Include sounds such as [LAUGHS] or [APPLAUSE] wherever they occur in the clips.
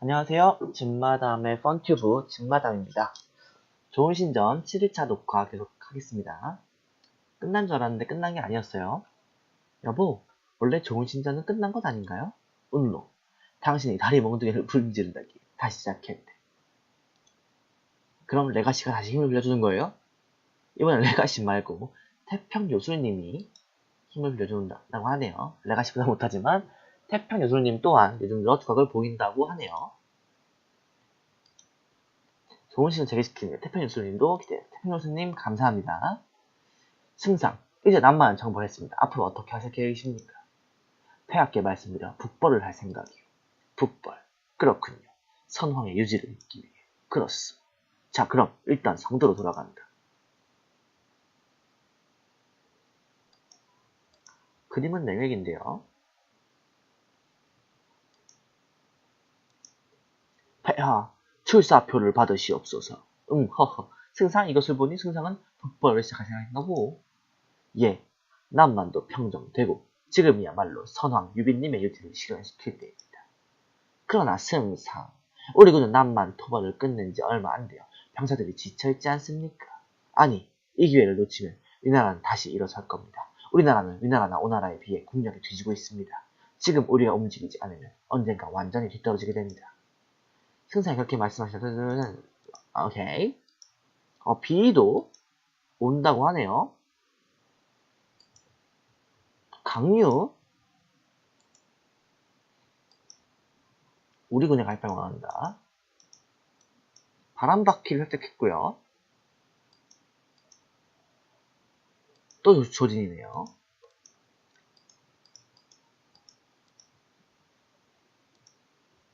안녕하세요. 집마담의 펀튜브 집마담입니다. 좋은 신전 7일차 녹화 계속하겠습니다. 끝난 줄 알았는데 끝난 게 아니었어요. 여보, 원래 좋은 신전은 끝난 것 아닌가요? 운노, 당신이 다리 몽둥이를 불지른다기 다시 시작했대. 그럼 레가시가 다시 힘을 빌려주는 거예요? 이번엔 레가시 말고 태평 요술님이 힘을 빌려준다고 하네요. 레가시보다 못하지만 태평 요술님 또한 요즘 들어 두각을 보인다고 하네요. 좋은 시간 재개시키는 태평 요술님도 기대. 태평 요술님 감사합니다. 승상, 이제 남만 정벌했습니다. 앞으로 어떻게 하실 계획이십니까? 폐하께 말씀드려 북벌을 할 생각이요. 북벌. 그렇군요. 선황의 유지를 잇기 위해. 그렇소. 자, 그럼 일단 성도로 돌아간다. 그림은 냉획인데요. 폐하, 출사표를 받으시옵소서. 응, 허허. 승상 이것을 보니 승상은 북벌을 시작할 생각인가고. 예, 남만도 평정되고 지금이야말로 선왕 유빈님의 유지를 실현시킬 때입니다. 그러나 승상, 우리 군은 남만 토벌을 끝낸 지 얼마 안 돼요. 병사들이 지쳐있지 않습니까? 아니, 이 기회를 놓치면 우리나라는 다시 일어설 겁니다. 우리나라는 위나라나 오나라에 비해 국력이 뒤지고 있습니다. 지금 우리가 움직이지 않으면 언젠가 완전히 뒤떨어지게 됩니다. 승상이 그렇게 말씀하셨다면 오케이 어, 비도 온다고 하네요. 강류 우리 군에 갈병 원한다. 바람바퀴를 획득했고요. 또 조진이네요.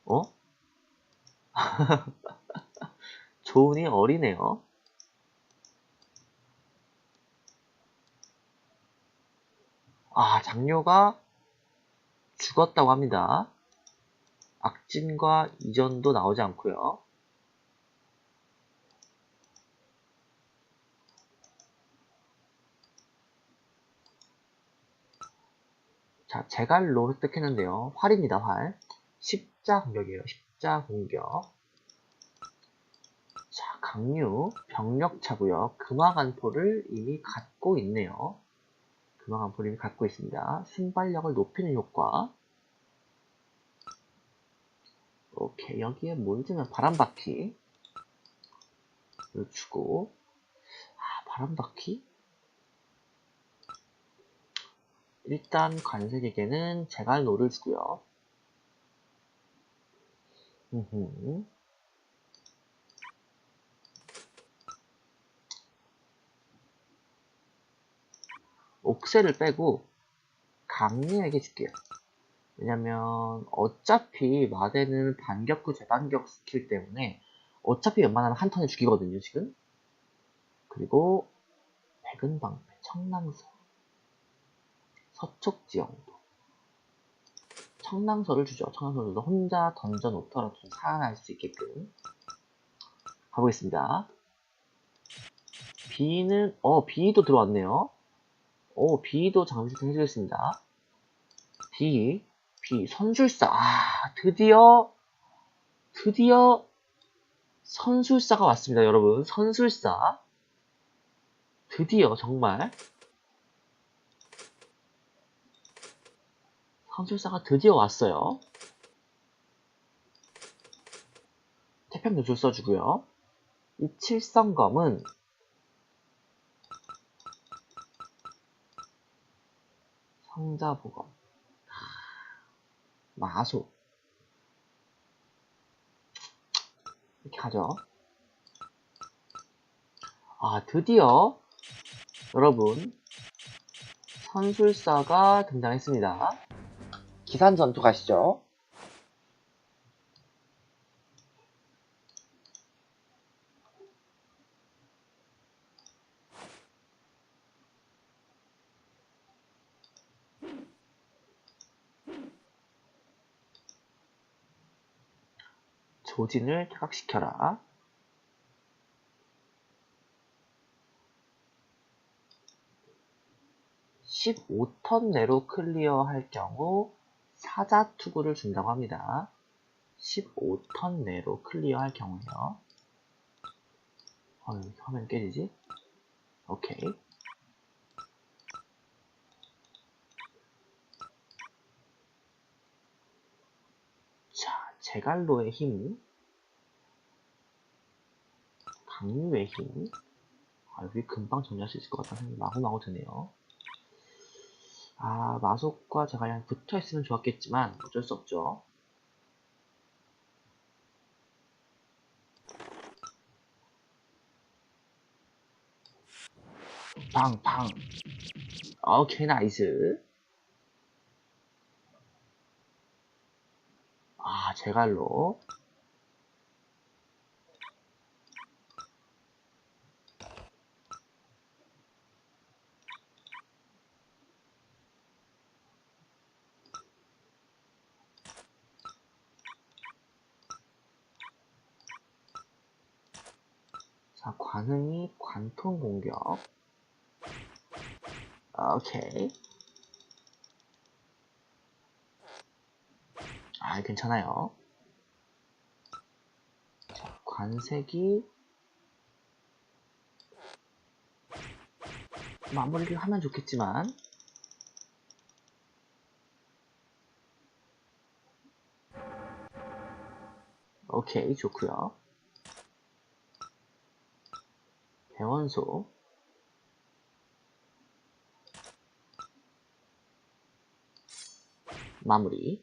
어? [LAUGHS] 조은이 어리네요. 아, 장녀가 죽었다고 합니다. 악진과 이전도 나오지 않고요. 자, 제갈로 획득했는데요. 활입니다, 활. 십자 공격이에요. 십자 공격. 자, 강류, 병력차고요. 금화간포를 이미 갖고 있네요. 금화간포를 이미 갖고 있습니다. 순발력을 높이는 효과. 오케이, 여기에 뭘 주면 바람바퀴. 를 주고. 아, 바람바퀴? 일단 관세에게는 제갈 노를 주고요. 음흠. 옥새를 빼고 강리에게 줄게요. 왜냐면 어차피 마대는 반격구 재반격 스킬 때문에 어차피 웬만하면 한 턴에 죽이거든요 지금. 그리고 백은방패, 청랑서, 서촉지형도 청랑서를 주죠. 청랑서도 혼자 던져 놓더라도 좀 살아날 수 있게끔 가보겠습니다. B는 어 B도 들어왔네요. 오 B도 잠시 해주겠습니다. B B 선술사. 아 드디어 드디어 선술사가 왔습니다 여러분. 선술사. 드디어 정말. 선술사가 드디어 왔어요. 태평 요술 써주고요. 이 칠성검은 성자보검 마소. 이렇게 가죠. 아 드디어 여러분 선술사가 등장했습니다. 기산 전투 가시죠 조진을 퇴각시켜라. (15턴) 내로 클리어 할 경우 사자 투구를 준다고 합니다. 15턴 내로 클리어할 경우에요. 어, 화면 깨지지? 오케이. 자, 제갈로의 힘, 강류의 힘, 아, 여기 금방 정리할 수 있을 것 같다는 생각이 마구마구 드네요. 아, 마속과 제갈량 붙어 있으면 좋았겠지만 어쩔 수 없죠. 팡 팡. 오케이, 나이스. 아, 제갈로. 자, 관통 공격. 오케이. 아, 괜찮아요. 자, 관색이 마무리를 하면 좋겠지만 오케이, 좋고요. 대원소. 마무리.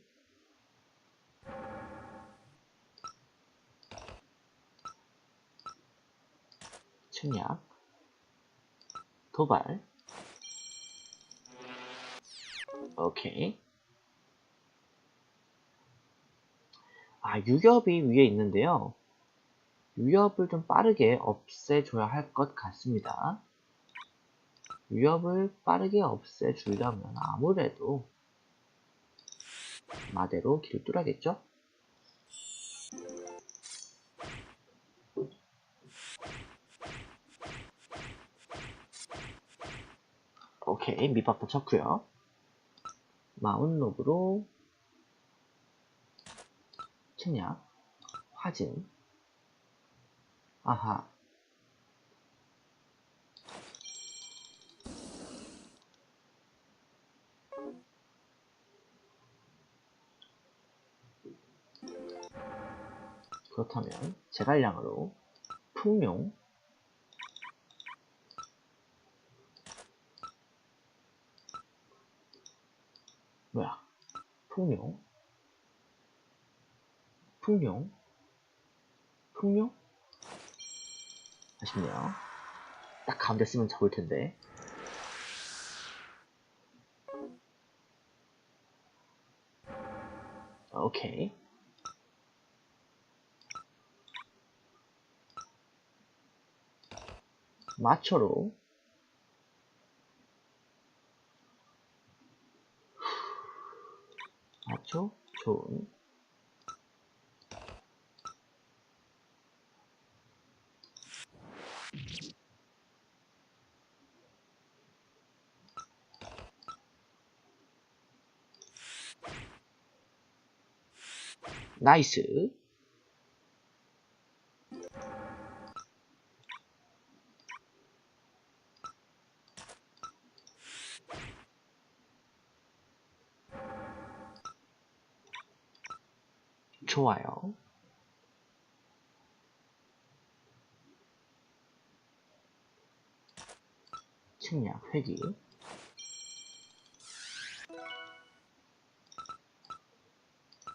침략 도발. 오케이. 아 유협이 위에 있는데요 유협을 좀 빠르게 없애줘야 할 것 같습니다. 유협을 빠르게 없애주려면 아무래도 마대로 길 뚫어야겠죠? 오케이, 밑밥도 쳤고요. 마운롭으로 침략, 화진, 아하, 그렇다면 제갈량으로 풍룡 뭐야? 풍룡 풍룡 풍룡 아쉽네요. 딱 가운데 쓰면 잡을 텐데. 오케이. 마초로. 마초 좋은 나이스 좋아요. 침략, 회기.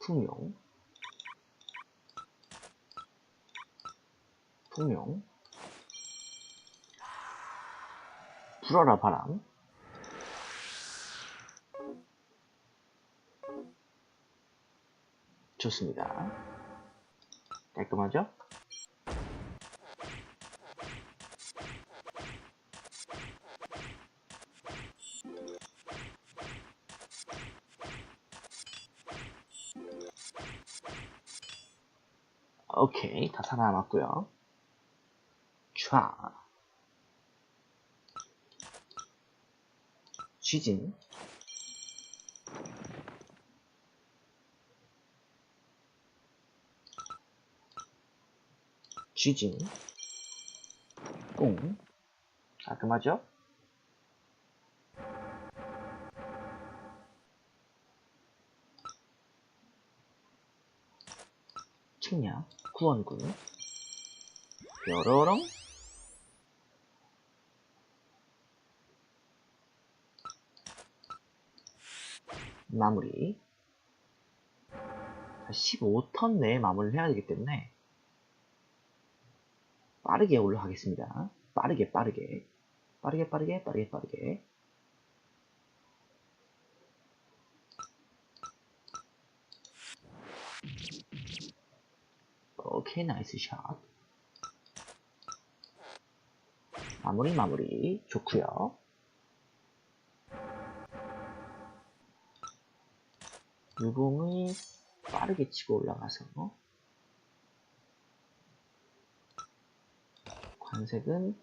풍용. 풍용. 불어라 바람. 좋습니다. 깔끔하죠? 오케이, 다 살아남았고요. 촤. 쥐진. 쥐징 뿡 깔끔하죠? 측량 구원군 뾰로롱 마무리. 15턴 내에 마무리를 해야 되기 때문에 빠르게 올라가겠습니다. 빠르게 빠르게. 빠르게 빠르게 빠르게 빠르게. 오케이 나이스 샷. 마무리 마무리. 좋구요 유봉이 빠르게 치고 올라가서 관색은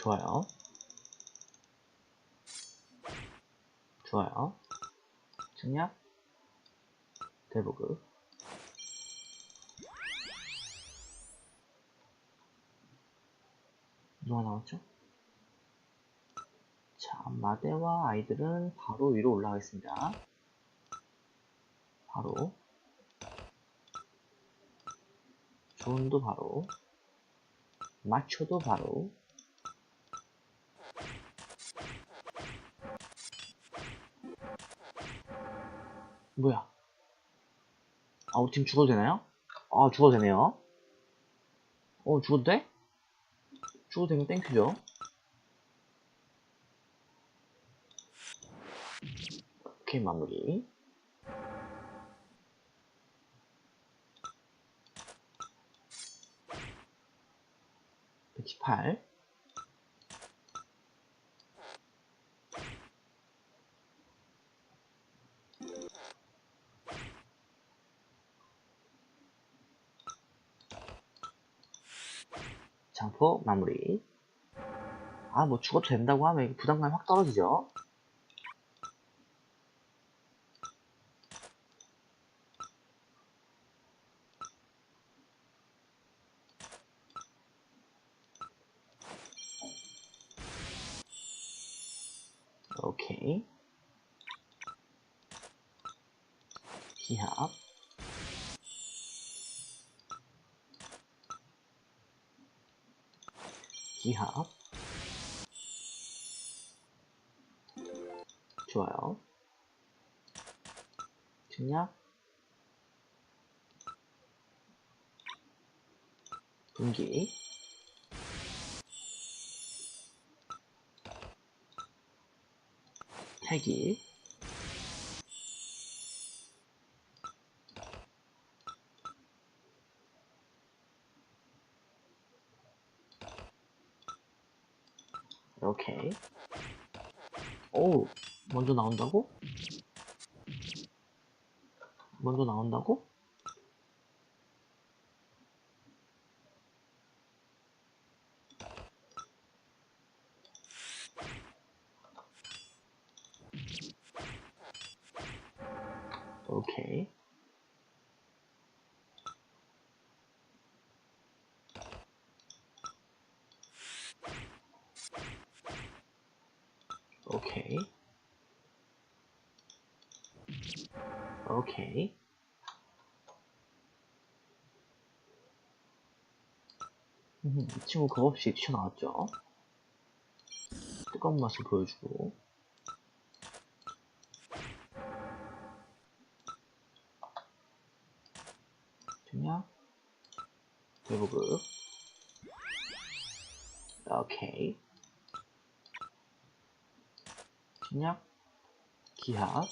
좋아요. 좋아요. 증략 대보급 누가 나왔죠? 자, 마대와 아이들은 바로 위로 올라가겠습니다. 바로 존도 바로 마초도 바로 뭐야? 아, 우리 팀 죽어도 되나요? 아, 죽어도 되네요. 어, 죽어도 돼? 죽어도 되면 땡큐죠. 오케이, 마무리. 백십팔. 장포 마무리. 아, 뭐 죽어도 된다고 하면 부담감이 확 떨어지죠? 오케이. 기합. 기합. 좋아요. 증략. 분기. 태기. 오케이. 오, 먼저 나온다고? 먼저 나온다고? 오케이. 오케이. 오케이. 음, 이 친구 겁 없이 튀어나왔죠? 뜨거운 맛을 보여주고. 됐냐? 대보급. 오케이. 신약, 기합,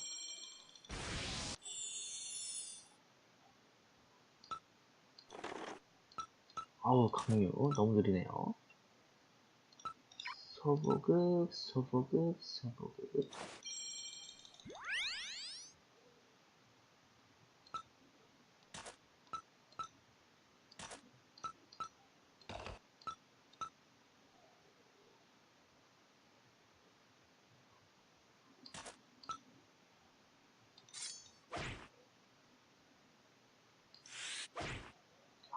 아우 강류 너무 느리네요. 소보급, 소보급, 소보급.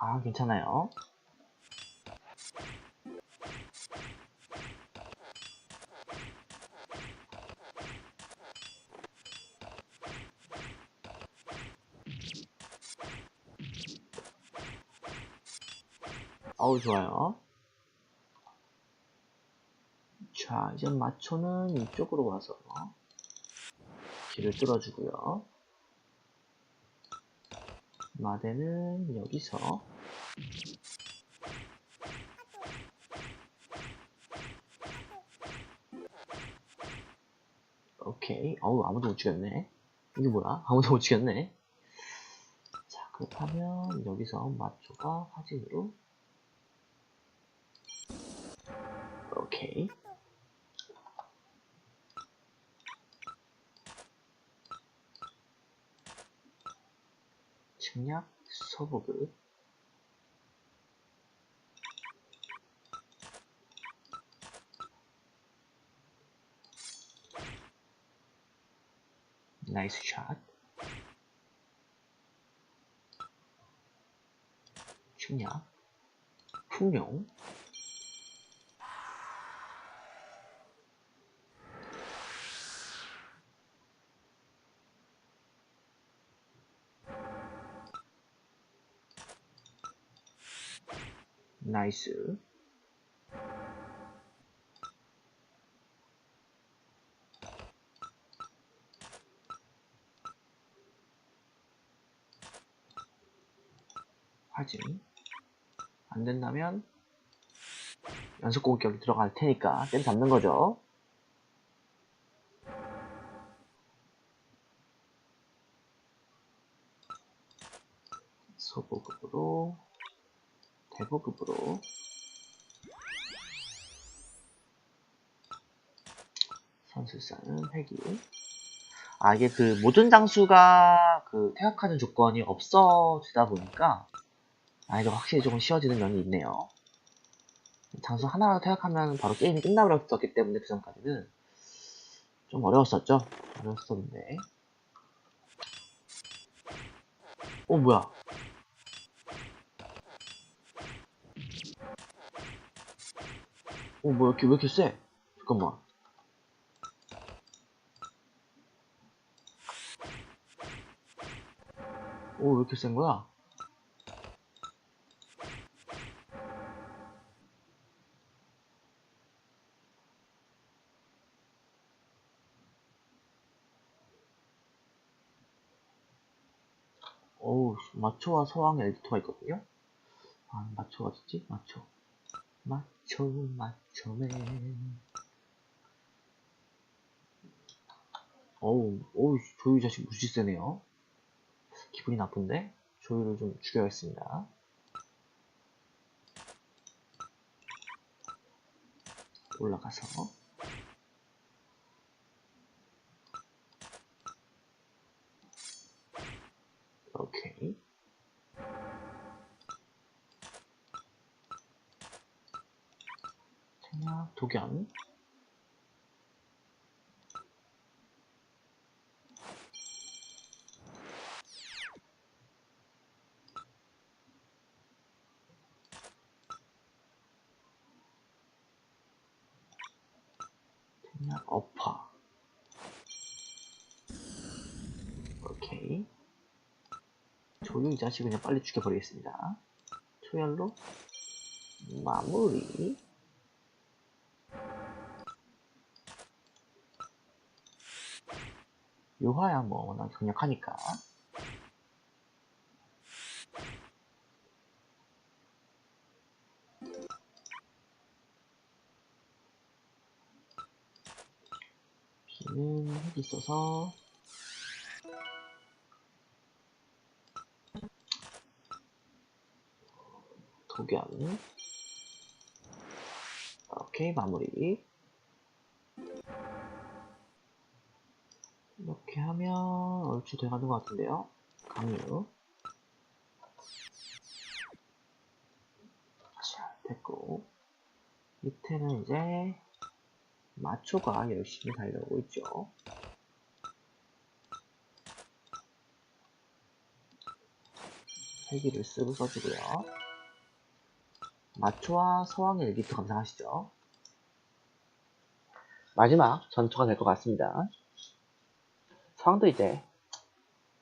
아, 괜찮아요. 어우, 좋아요. 자, 이제 마초는 이쪽으로 와서 길을 뚫어주고요. 마대는 여기서 오케이. 어우, 아무도 못 죽였네. 이게 뭐야? 아무도 못 죽였네. 자, 그렇다면 여기서 마초가 화진으로 오케이. 측량 소보급 나이스 샷 측량 풍룡. 나이스 화진 안 된다면 연속 공격이 들어갈 테니까 땜 잡는 거죠. 소보급으로 대보급으로. 선술사는 회기. 아 이게 그 모든 장수가 그 퇴학하는 조건이 없어지다 보니까 난이도가 확실히 조금 쉬워지는 면이 있네요 장수 하나라도 퇴학하면 바로 게임이 끝나버렸었기 때문에 그 전까지는 좀 어려웠었죠 어려웠었는데 어 뭐야 어, 뭐야, 이렇게, 왜 이렇게 세? 잠깐만. 오, 왜 이렇게 센 거야? 어우, 마초와 서왕 엘리토가 있거든요? 아, 마초 어딨지? 마초. 마초, 마초맨. 어우, 어우, 조유 자식 무지 세네요. 기분이 나쁜데? 조유를 좀 죽여야겠습니다. 올라가서. 오케이. 생략, 도견. 생략, 어파. 오케이. 이 자식 그냥 빨리 죽여버리겠습니다. 초열로 마무리. 요화야 뭐 워낙 강력하니까 비는 핵이 있어서 도견 오케이 마무리 이렇게 하면 얼추 돼가는 것 같은데요. 강유. 자, 됐고. 밑에는 이제 마초가 열심히 달려오고 있죠. 세기를 쓰고 써주고요. 마초와 서왕의 일기토 감상하시죠. 마지막 전투가 될 것 같습니다. 서왕도 이제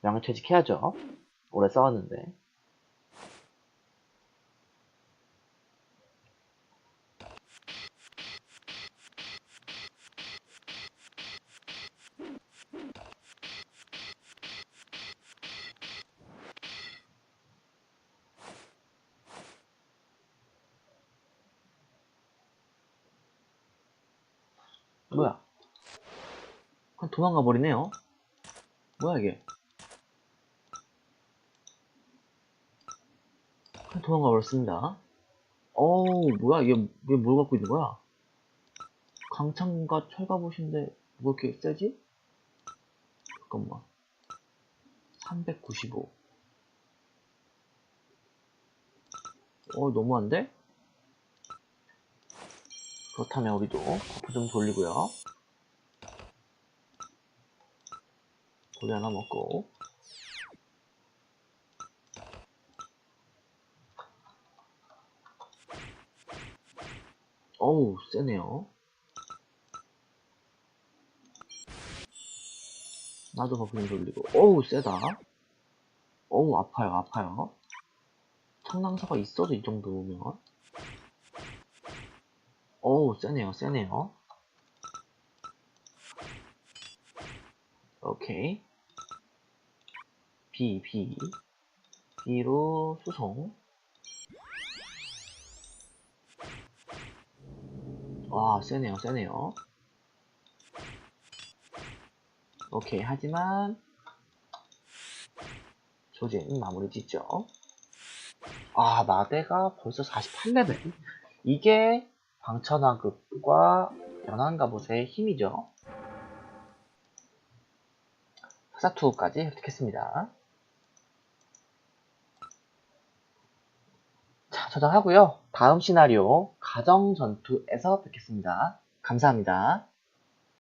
명예퇴직해야죠. 오래 싸웠는데. 뭐야? 그냥 도망가 버리네요. 뭐야 이게? 그냥 도망가 버렸습니다. 어우 뭐야 이게 왜뭘 갖고 있는 거야? 강창과 철갑옷인데 뭐 이렇게 세지? 잠깐만 395 어, 너무한데? 그렇다면 우리도 버프 좀 돌리고요. 고기 하나 먹고. 어우, 세네요. 나도 버프 좀 돌리고. 어우, 세다. 어우, 아파요, 아파요. 청랑서가 있어도 이 정도면. 어우, 세네요, 세네요. 오케이. B, B. B로 수송. 와, 세네요, 세네요. 오케이, 하지만, 조진 마무리 짓죠. 아, 마대가 벌써 48레벨. 이게 방천하급과 연안갑옷의 힘이죠. 사사투까지 획득했습니다. 자, 저장하고요. 다음 시나리오 가정전투에서 뵙겠습니다. 감사합니다.